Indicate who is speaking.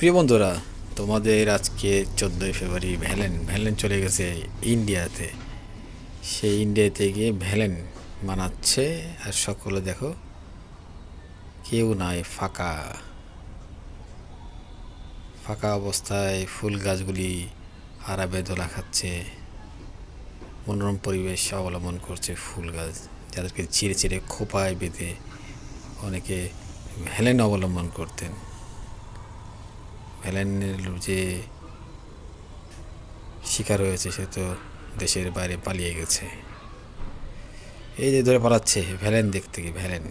Speaker 1: প্রিয় বন্ধুরা, তোমাদের আজকে চোদ্দোই ফেব্রুয়ারি ভ্যালেন ভ্যালেন চলে গেছে ইন্ডিয়াতে। সেই ইন্ডিয়াতে গিয়ে ভ্যালেন মানাচ্ছে আর সকলে দেখো, কেউ নাই, ফাঁকা। ফাঁকা অবস্থায় ফুল গাছগুলি আরাবে দোলা খাচ্ছে। মনোরম পরিবেশ অবলম্বন করছে ফুল গাছ, যাদেরকে চিড়ে চিড়ে খোপায় বেঁধে অনেকে ভ্যালেন অবলম্বন করতেন। ভ্যালেনের যে শিকার হয়েছে, সে তো দেশের বাইরে পালিয়ে গেছে। এই যে ধরে পালাচ্ছে ভ্যালেন দেখতে গিয়ে ভ্যালেন